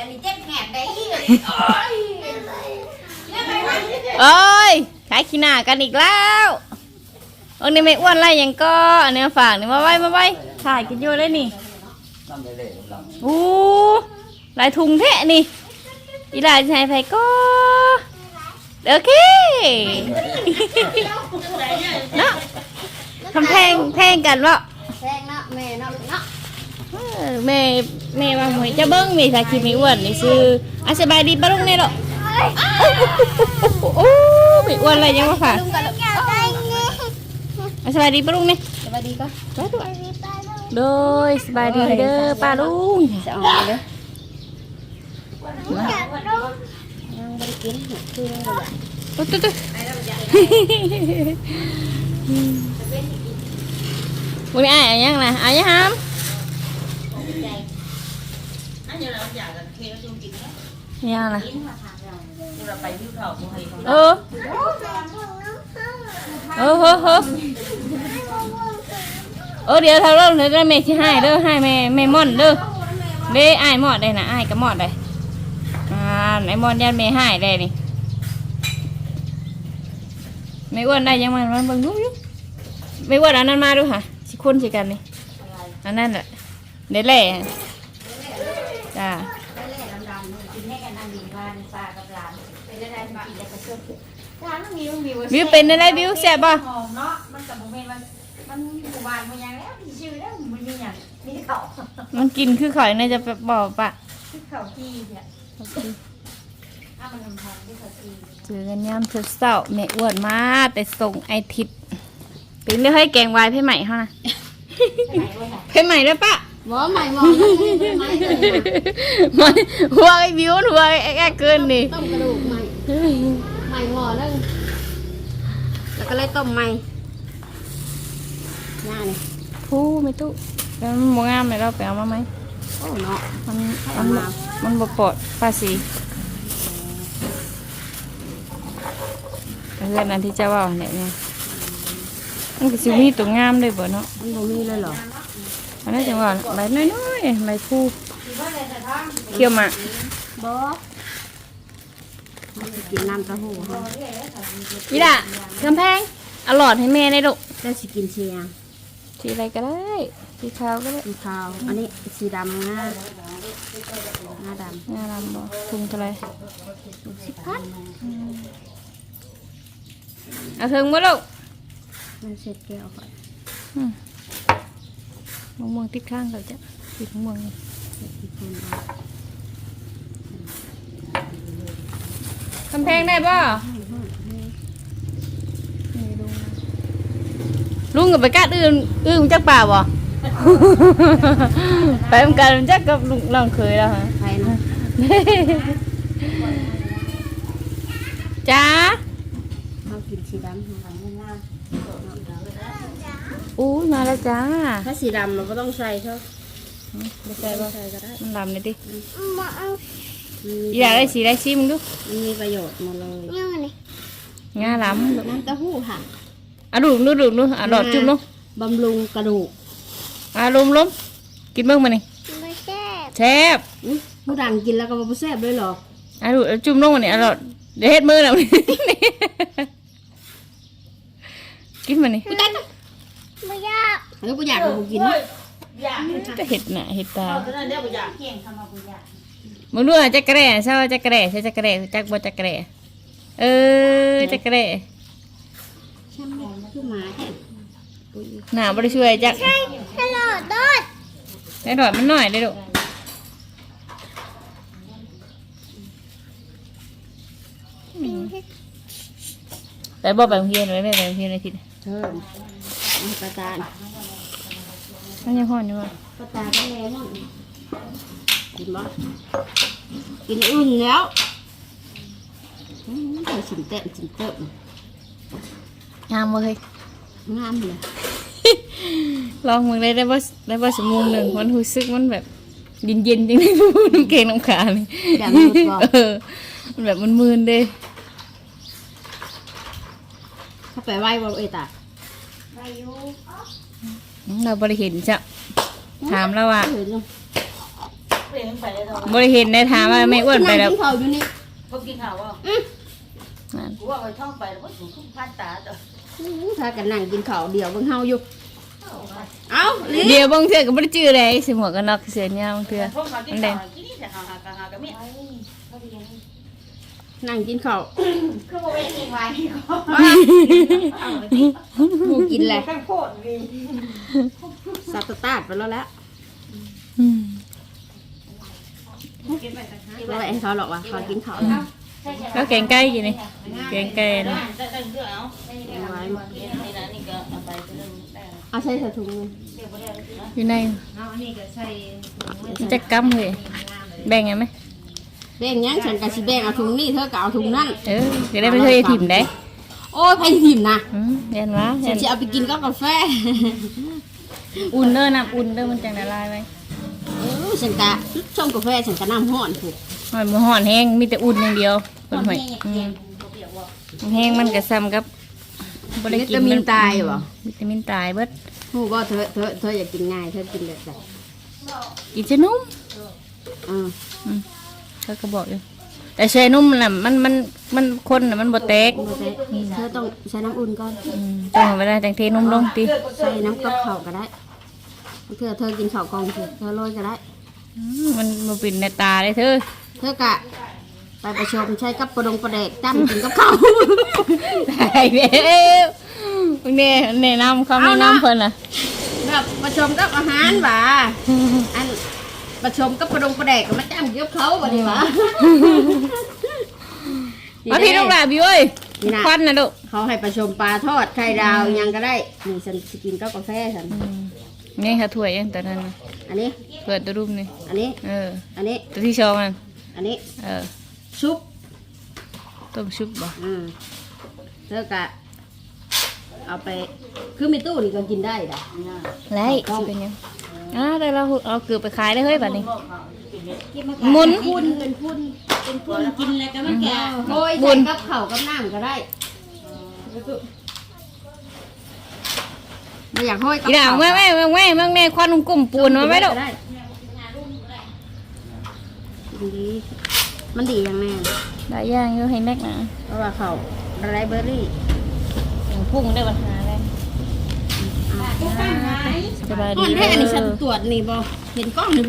อันนี้เจ็บแหบได้ยี่เลยเอ้ยขายขี้หน้ากันอีกแล้วอันนี้ไม่อ้วนไรยังก็อันนี้มาฝากนี่มาไว้มาไว้ถ่ายกินอยู่ได้นี่น้ำเละๆลำอู้ลายถุงแท้นี่อีหลายชายไผก็โอเคเนาะทำแพงแพงกันวะแซงเนาะแม่เนาะเนาะเออ แม่แม่ว่าหวยจะเบิ้งมีสาคีมีอ้วนนี่ซื้ออะสบายดีปะลุงเนี่ยหรอโอ้ไม่อ้วนอะไรยังมาฝากลุงกันลุงอยากได้ไงอะสบายดีปะลุงเนี่ยสวัสดีก็ไปด้วยโดยสบายดีเด้อป้าลุงจะออกเลยยังไม่ได้กินคือยังไงตุ๊ดตุ๊ดตุ๊ดวันนี้อ้ายอะไรยังนะอ้ายยังหาม อันนี้เราอยากจะเทแล้วจุ่มกินนะยังนะเราไปที่เขาบุให้เขาเออ เออเฮ้อเฮ้อเออเดี๋ยวเท่าเริ่มเดี๋ยวจะแม่ที่ให้เด้อให้แม่แม่ม่อนเด้อเด้อ้ายหมอดได้นะอ้ายก็หมอดได้อ่าไอ้มอนยันแม่ให้ได้นี่ไม่อ้วนได้ยังมันมันเบิ่งดูอยู่ไม่อ้วนอันนั้นมาดูค่ะสิคนสิกันนี่อันนั้นแหละเด็ดแหล่ จ้ากินให้กันอันดีบ้านป้ากับหลานเป็นได้บ้านแล้วก็ช่วยร้านมีมีวิวเป็นอะไรวิวแซ่บป่ะหอมเนาะมันกับโมเมนต์มันมันหมู่บ้านมันยังแล้วมีชื่อแล้วมันมีอย่างมีเขามันกินคือข่อยน่าจะบอกปะที่เขาที่เนี่ยถ้ามันทำทานที่เขาที่เจอกันยามเช้าๆแม่อ้วนมาแต่ส่งไอทิศเป็นเรื่องให้แกงวายเพ่ใหม่เขานะเพ่ใหม่ด้วยปะ หมอใหม่หมอใหม่มันหัวไอ้วิวหัวไอ้แก่เกินนี่ต้มกระดูกใหม่ใหม่หมอนึงแล้วก็เลยต้มใหม่หน้าเนี่ยผู้ไม่ตู้แล้วมันบ่งามเลยเราไปเอามาไหมโอ้เนาะมันมันมันบ่ปลอดภาษีเพื่อนอันที่เจ้าว่าเนี่ยเนี่ยมันก็สิมีตัวงามเลยบ่เนาะมันบ่มีเลยเหรอ อันนั้นจังว่าใบน้อยๆใบผู้เคี่ยวหมากบอกินน้ำเต้าหู้นี่ล่ะกำแพงเอาหลอดให้แม่ได้ลูกได้สิกินเชียงสีอะไรก็ได้สีขาวก็ได้สีขาวอันนี้สีดำหน้าหน้าดงาลำบ่ถุงเท่าไหรำสิบพันเอาถึงบ่ลูกมันเสร็จแก้วก่อน มะม่วงติดข้างเขาจ้ะติดมะม่วงนี่อีกคนเอากำแพงได้บ่ลุงกับไปกัดอื่นอื่นจักป่าบ่ไปทำการจักกับลุงลองเคยแล้วฮะใครนะจ้าเขากินสีดำของเราหน้า อู้มาแล้วจ้า ถ้าสีดำเราก็ต้องใส่เท่าไม่ใช่บ่ใส่ก็ได้มันลำเลยดิมันอีอยากได้สีได้ชิมงดูมันมีประโยชน์หมดเลยงาล้ำน้ำเต้าหู้ค่ะอะดูดูดูดูอะหลอดจุ่มลงบำรุงกระดูกอะลมลมกินเบิ่งมานี่แซ่บอื้อผู้ดังกินแล้วก็มาแซ่บด้วยเหรออะดูเอาจุ่มลงมานี่อะหลอดเดี๋ยวเฮ็ดมือแล้วนี่กินมานี่ แล้วกูอยากกูกินอยากจะเห็ดหน้าเห็ดตาเอาตอนนั้นเดี๋ยวอยากเก่งทำมากูอยากมึงดูอะจักรแร่ใช่ว่าจักรแร่ใช่จักรแร่จักบ่จักรแร่เออจักรแร่ช่างมันคือหมาแท้หน้าบ่ได้ช่วยจักได้ดอดมันหน่อยได้ดูไปบ่ไปโรงเรียนไว้แม่ไปโรงเรียนอาทิตย์เทิมเอาประจาน มันยังฮ้อนอยู่ว่ะประจานก็แล้วมั่งกินบ่กินอื่นแล้วอืมใส่สินเต็มสินเต็มงามบ่เฮ้ยงามเลย ลองมึงได้ได้บ่ได้บ่ชั่วโมงหนึงมันรู้สึกมันแบบเย็นๆจังได๋บ่น้ำเกงน้ำขานี่แบบมืดบ่เออมันแบบมันมึนๆเด้เข้าไปไหว้บ่เอยตา เราบ่ได้เห็นจ้ะถามแล้วว่าเห็นอยู่เพลงไปแล้วเท่าบ่ได้เห็นได้ถามว่าแม่อ้วนไปแล้วนั่งกินข้าวอยู่นี่พวกกินข้าวว่านั่นกูว่าไปท่องไปแล้วก็ถูกทุ่มพันตาต่ออื้อถ้ากันนั่งกินข้าวเดียวเบิ่งเฮาอยู่เอ้าลิเดี๋ยวบางเทื่อก็บ่ได้จื้อเลยสิหมวกกันน็อกเสียยาวบางเทื่อพวกเขากินข้าวกินนี่แต่ห นั่งกินข้าวคือว่าเป็นอีกวันหมูกินแหละทั้งโคตรดีสัตว์ตาดไปแล้วแหละอืมเราแอนเขาหรอกว่าเขากินข้าวแล้วแล้วแกงไก่กินนี่แกงไก่นะได้ได้เรื่องเอาเอาไว้นี่นะนี่ก็เอาไปเรื่องได้เอาใส่ถุงเงินอยู่ในจักกำเลยแบ่งไงไหม แบ่งหยังฉันกับสิแบ่งเอาถุงนี่เธอก็เอาถุงนั่นเออจะได้ไม่เคยถิ่มได้โอ้ยไปถิ่มนะอืมเรียนว่าฉันจะเอาไปกินกับกาแฟอุ่นเด้อน้ำอุ่นเด้อมันจังละลายไว้เออฉันกะชงกาแฟฉันกะน้ำห้อนถูกหอยหมูห่อนแห้งมีแต่อุ่นอย่างเดียวคนหอยอืมแห้งมันก็ซ้ำกับบ่ได้วิกินตามินตายบ่วิตามินตายเบิดฮู้บ่เธอเธอเธออยากกินง่ายเธอกินแบบไหนกินจะนุ่มอือ เขาก็บอกอยู่แต่ใช้นุ่มน่ะมันมันมันคนน่ะมันบ่แตกบ่ได้เธอต้องใช้น้ำอุ่นก่อน อืมต้องเอาไว้ได้แต่งเทนุ่มลงติใส่น้ำกับข้าวก็ได้เธอเธอกินข้าวกล่องสิเธอโรยก็ได้ อืมมันบ่เป็นในตาเลยเธอเธอกะ ไปประชมใช้กับประดงประเดกจ้ำกินกับข้าวได้แล้วเนี่ยแนะนำเขาแนะนำเพิ่นน่ะ แบบประชมกับอาหารหว่าอัน ประชมกับประดงประเดกก็มาจ้ำกินกับเขาบ่ดีหว่าเอาพี่ลูกหลานพี่เอ้ยนี่นะควันนะลูกเขาให้ประชมปลาทอดไข่ดาวอิหยังก็ได้นี่ฉันสิกินกับกาแฟฉันนี่ค่ะถ้วยยังแต่นั้นน่ะอันนี้ เปิดตัวรูปนี่อันนี้ เออ อันนี้ ตัวที่ชองนั่นอันนี้ เออซุปต้มชุบบ่อืมเธอกะ เอาไป คือมีตู้นี่ก็กินได้ด่ะไรสิเป็นยัง อ่าแต่เราเอาเกือบไปขายได้เฮ้ยบัดนี้ หมุน พุ่นเป็นพุ่นเป็นพุ่นกินอะไรก็มันแก่โอ้ยบุใส่ญกับข้าวกับน้ำก็ได้ไม่อยากห้อยกับอีด่างข้าวแม่แม่แม่แม่แม่แม่ควันกลุ่มปูนมาไหมลูกด้ดีมันดีอย่างแน่ได้ย่างอยู่ให้แม็กนะเพราะว่าเขาไรเบอร์รี่อย่างพุ่งได้ปัญหาเลย สบายมัดีนแค่อันนี้ฉันตรวจนี่บอเห็นกล้องหนึ่ง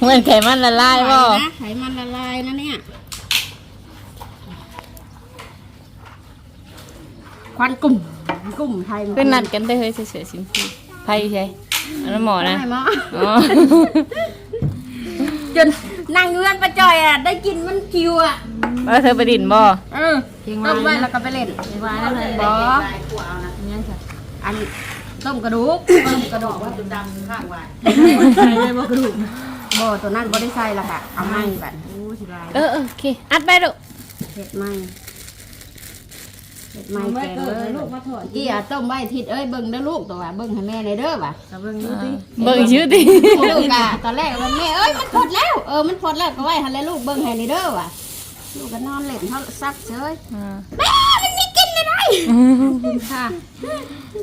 เหมือนไขมันละลายบ่นะไขมันละลายนะเนี่ยควันกลุ่มกลุ่มไทยเพื่อนนัดกันได้เฮ้ยเสือสิมพูไพ่ใช่อันนั้นหมอนะได้หมออ๋อจนนั่งเงื่อนประจอยอะได้กินมันคิวอะว่าเธอไปดินบ่เออต้มไว้แล้วก็ไปเล่นบอ อันต้มกระดูกต้มกระดูกว่าดำข้างวันใส่เลยบ่กระดูกบ่ตัวนั้นบ่ได้ใส่ละค่ะ เอาไม้แบบโอ้สิลายเออเออโอเค อัดไปลูกเห็ดไม้เห็ดไม้แกงเลยลูกมาถอดกี่อะต้มไว้ทิศเอ้ยเบิ่งเด้อลูกตัวว่าเบิ่งให้แม่ในเด้อว่ะเบิ่งเบิ่งชื่อดิลูกอะตอนแรกมันแม่เอ้ยมันพดแล้วเออมันพดแล้วก็ไว้หันแล้วลูกเบิ่งให้ในเด้อว่ะลูกก็นอนเล่นเท่าซักเฉยอ่าแม่มันมีกินไม่ได้ ค่ะ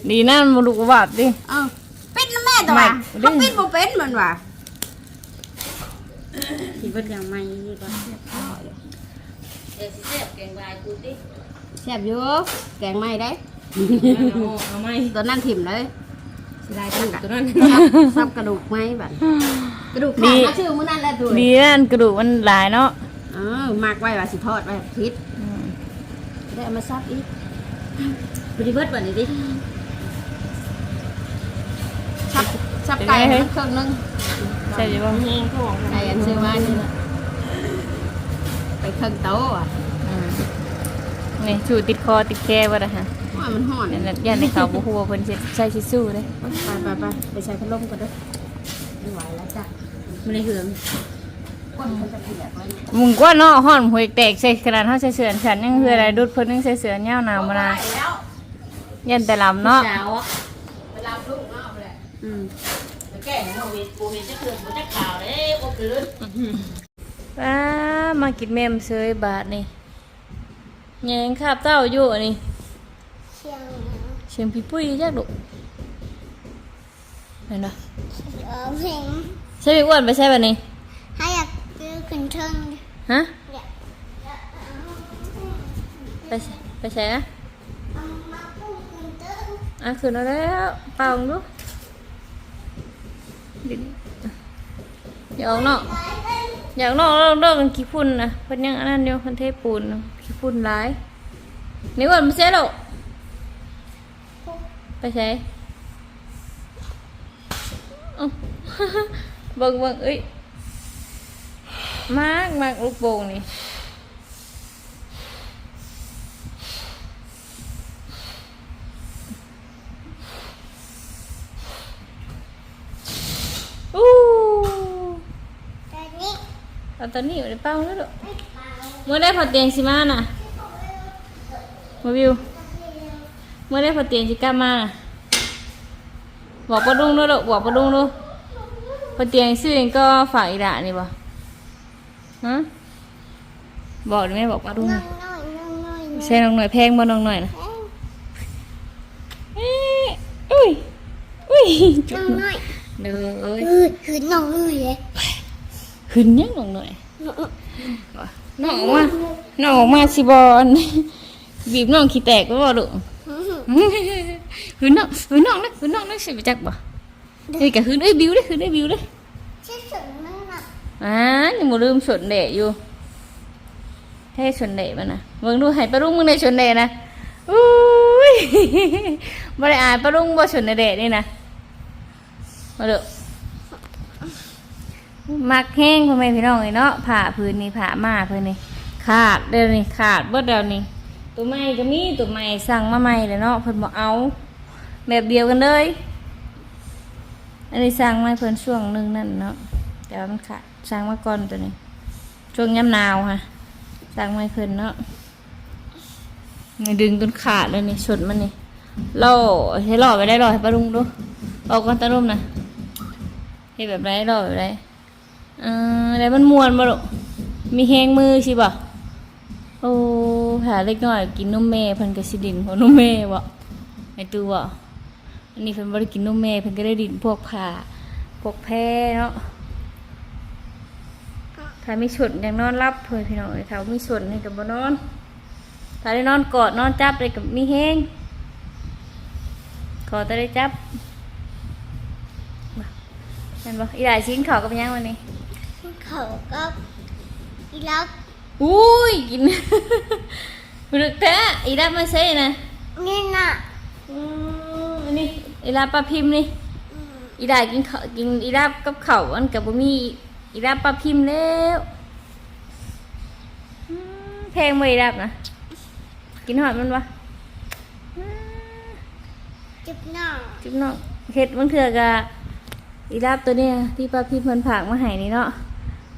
ดีนะมันลูกบาดดิ เออเป็นนะแม่ตัวว่ะไม่เขาเป็นบ่เป็นมันว่ะที่เบิ่งอย่างไม่นี่ก็เดี๋ยวสิเสียบแกงลายกูติแซ่บอยู่แกงไม่ได้เอาไหมตัวนั้นถิ่มเลยสิได้ตั้งตัวนั้นซับกระดูกไหมบัดกระดูกขาดมาชื่อมื้อนั้นแหละตัวดีนั่นกระดูกมันหลายเนาะเออมากไว้ว่าสิทอดไว้พิษอืมได้เอามาซับอีก บริเบิร์ดวันนี้ดิซับซับไก่ให้มันเครื่องนึงใช่ไหมบ่ไก่อันซื้อมานี่ละไปเครื่องโต๊ะอะอืมนี่ชูติดคอติดแค่บ่ล่ะฮะว่ามันห่อนนั่นแหละย่านในเขาบ่ฮู้ว่าเพิ่นสิใช้ชิสู้เด้ไปไปไปไปใช้พัดลมก่อนเด้อไม่ไหวแล้วจ้ะมันในเหืองก้น มันจะเปียกไว้เนี่ยมึงกว่าเนาะฮ้อนหวยแตกใส่ขนาดเฮาใส่เสื้อฉันยังคืออะไรดุดเพิ่นยังใส่เสื้อยาวหนาวมานะยันแต่ลำเนาะเช้าอะเวลาลูกเอาเลยอืมแก่ของเวทกูเห็นจะเกิดมันจะข่าวเลยโอ้คืออ้ามากินแม่มเซยบาทนี่แยงคาบเต้าอยู่อันนี่เชียงพี่ปุ้ยจักดุเห็นบ่ Ở hình ใช่ไหมอ้วนไปใช่แบบนี้ให้อยากซื้อ ขึ้นเทิงฮะอยากไปใส่ไปใส่นะเอามาพุ่งขึ้นเทิงอะคืนเอาแล้วเป่าดูดิอยากออกนอกอยากออกนอกแล้วเลิกกันขี้ฝุ่นนะเพิ่นยังอันนั้นอยู่เพิ่นเทปูนน่ะขี้ฝุ่นหลายนี่อ้วนไปใช่หรอไปใส่เอ้าเบิ่งเบิ่งเอ้ย มากมากลูกโป่งนี่อู้แต่นี่เอาตอนนี้อยู่ในเป้าแล้วหรอไม่เปล่าเมื่อได้พอเตียงสิมาน่ะมาวิว เมื่อได้พอเตียงสิกล้ามาน่ะบอกปะดุงด้วยหรอบอกปะดุงด้วยพอเตียงซื้อเองก็ฝากอีด่านี่บ่ ฮะบอกได้ไหมบอกปะดุงน้องน้อยน้องน้อยน้อยใช่น้องหน่อยแพงบ่น้องหน่อยนะเอ้ยเอ้ยอุ้ยอุ้ยน้องน้อยเด้อเอ้ยเออคือน้องน้อยเลยขึ้นยังน้องหน่อยน้องน้องออกมาน้องออกมาสิบอลบีบน้องขี้แตกก็บ่ดุหืนน้องหืนน้องนะหืนน้องนะสิไปจักบ่เฮ้ยกะหืนเอ้ยบิวเด้อหืนเอ้ยบิวเด้ อชื่อสุดนั่นน่ะอ่ายังบ่ลืมสนเดะอยู่ให้สนเดะมันนะเบิ่งดูให้ปลาลุงมึงได้สนเดะนะอุ้ยบ่ได้อ่านปลาลุงบ่สนเดะนี่นะมาด้อมักแห้งพ่อแม่พี่น้องเอ้ยเนาะผ้าพื้นนี่ผ้ามาพิ่นนี่ขาดเด้อนี่ขาดเบิดแล้วนี่ตัวใหม่ก็มีตัวใหม่สั่งมาใหม่เลยเนาะเพิ่นบ่เอา แบบเดียวกันเลย อันนี้สั่งมาให้เพิ่นช่วงหนึงนั่นเนาะแต่ว่ามันขาด สั่งมาก่อนตัวนี้ ช่วงย่ำหนาวค่ะสั่งไมาให้เพลนเนาะนี่ดึงจนขาดเลยนี่ชดมันนี่ล่อให้ล่อไปได้ล่อให้ปลาลุงดูออกก่อนตาลุมนะเฮ็ดแบบไรล่อแบบไรเออแล้วมันมวนบ่ลูกมีแหงมือสิบ่โอ้หาเล็กน้อย กินนมแม่เพิ่นก็สิดินของนมแม่บ่ไอตัวอันนี้เพิ่นบ่ได้กินนมแม่เพิ่นก็ได้ดินพวกผ้าพวกแพรเนาะ ถ้ามีฉุดยังนอนรับเพื่อนพี่น้องเลยถ้ามีฉุดนี่กับบนอน ถ้าได้นอนกอดนอนจับเลยกับมีแห้งขอจะได้จับมาเห็นบ่อีหลายชิ้นเขากับยังวันนี้เขาก็อีลักอุ้ยกินรึกแท้อีรับมาใช่นะนี่น่ะอืมอันนี้อีรับปลาพิมพ์นี่อืมอีได้กินข้าวกินอีรับกับเขาวอันกับบ่มี อีรับปลาพิมพ์แล้วอืมแพงบ่อีรับนะ กินหอดมันวะจุบหน้าจุ๊บน้องเฮ็ดบางเถื่อกะอีรับตัวเนี้ยที่ป้าพี่เพิ่นผากมาให้นี่เนาะ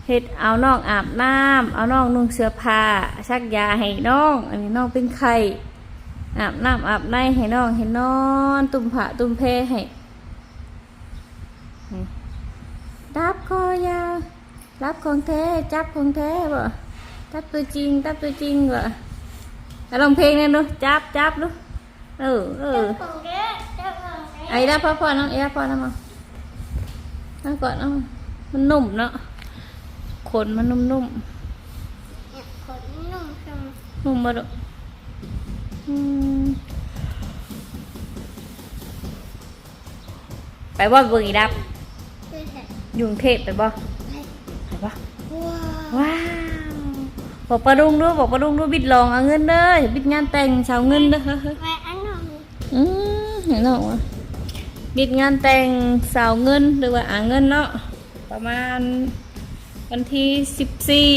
เฮ็ดเอาน้องอาบน้ำเอาน้องนุ่งเสื้อผ้าชักยาให้น้อง อันนี้น้องเป็นไข้อาบน้ำอาบในให้น้องให้นอน ตุ่มผ้าตุ่มแพรให้นี่ ดับคอยารับของแท้ จับของแท้บ่จับตัวจริง จับตัวจริงบ่แล้วลองเพลงนั่นดูจับจับดูเออเออของเด็กเจ้าของเด็กไอ้ได้พ่อพ่อน้องไอ้ได้พ่อน้องมานั่งก่อนน้องมันนุ่มเนาะขนมันนุ่มนุ่มเนี่ยขนนุ่มชมนุ่มมาดูอืมไปบ่เบิ่งอีดับคื อเห็ดอยุงเทพไปบ่ไปบ่ว้าวว้าวบอกปลาดุงด้วยบอกปลาดุงด้วยบิดลองเอาเงินเด้ออย่าบิดงานแต่งสาวเงินเด้อเฮ้ยเฮ้ยแม่อันนั้นอืมเห็นหรอวะบิดงานแต่งสาวเงินหรือว่าอ่าเงินเนาะประมาณวันที่สิบสี่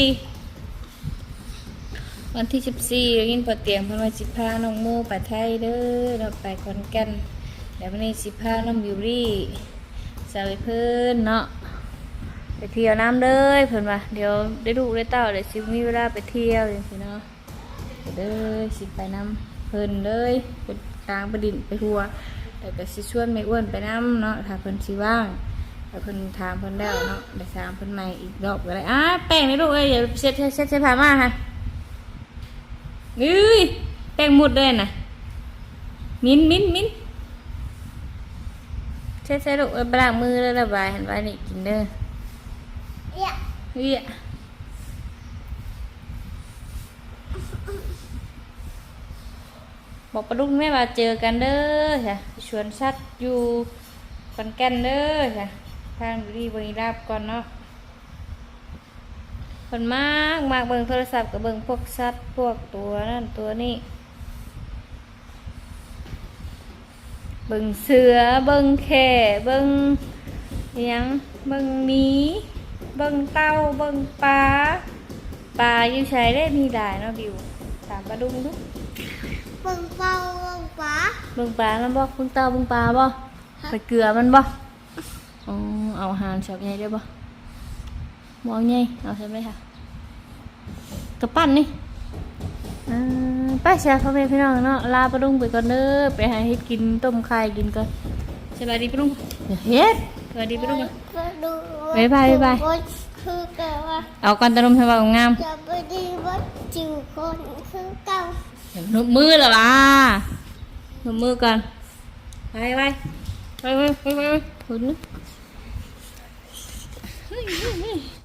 วันที่สิบสี่ยินพอเตรียมเพื่อนว่าสิพาน้องโมไปไทยเด้อเราไปคอนแกันแล้ววันนี้สิพาน้องบิวรี่สาวเพื่อนเนาะ ไปเที่ยวน้ำเลยเพื่อนว่าเดี๋ยวได้ดูได้เต้าเดี๋ยวสิมีเวลาไปเที่ยวอย่างนี้เนาะเด้อสิไปน้ำเพิ่นเลยไปกลางประดินไปหัวแต่ก็สิชวนไม่อ้วนไปน้ำเนาะถ้าเพิ่นสิว่างแต่เพิ่นถามเพิ่นแล้วเนาะได้ถามเพิ่นใหม่อีกรอบก็ได้อ้าแป้งนี่ลูกเอ้ยเดี๋ยวเช็ดเช็ดเช็ดเช็ดผ้ามาค่ะเอ้ยแป้งหมดเลยนะมิ้นมิ้นมิ้นเช็ดเช็ดลูกเอ้ยไปล้างมือแล้วระบายหันไว้นี่กินเด้อ เวียบอกปลาดุกแม่ว่าเจอกันเด้อค่ะชวนชัดอยู่คอนแก่นเด้อค่ะทางบุรีบริราบก่อนเนาะคนมากมากเบิ่งโทรศัพท์กับเบิ่งพวกสัตว์พวกตัวนั่นตัวนี้เบิ่งเสือเบิ่งแข่เบิ่งอิหยังเบิ่งหมี เบิ่งเต่าเบิ่งปลาปลาอยู่ใช้ได้มีหลายเนาะบิวถามปลาดุงดูเบิ่งเป่าเบิ่งฟ้าเบิ่งปลามันบ่เบิ่งเต่าเบิ่งปลาบ่ไปเกลือมันบ่อ๋อเอาอาหารชอบใหญ่ได้บ่บ่เอาใหญ่เอาใช่ไหมคะกระปั้นนี่อ่าไปเชียร์พ่อแม่พี่น้องเนาะลาปลาดุงไปก่อนเด้อไปหาเฮ็ดกินต้มไข่กินก่อนสบายดีปลาดุงอย่าเฮ็ดสบายดีปลาดุงก่อนก็ ดูบ๊ายบายบ๊ายบาย คือเกิดว่าเอากันตะนมให้ว่างามจะไปดีว่าจิ๋วคนคือเก่าหนุบมือเหรอล่ะหนุบมือก่อนไปไปไปไปไปไปไป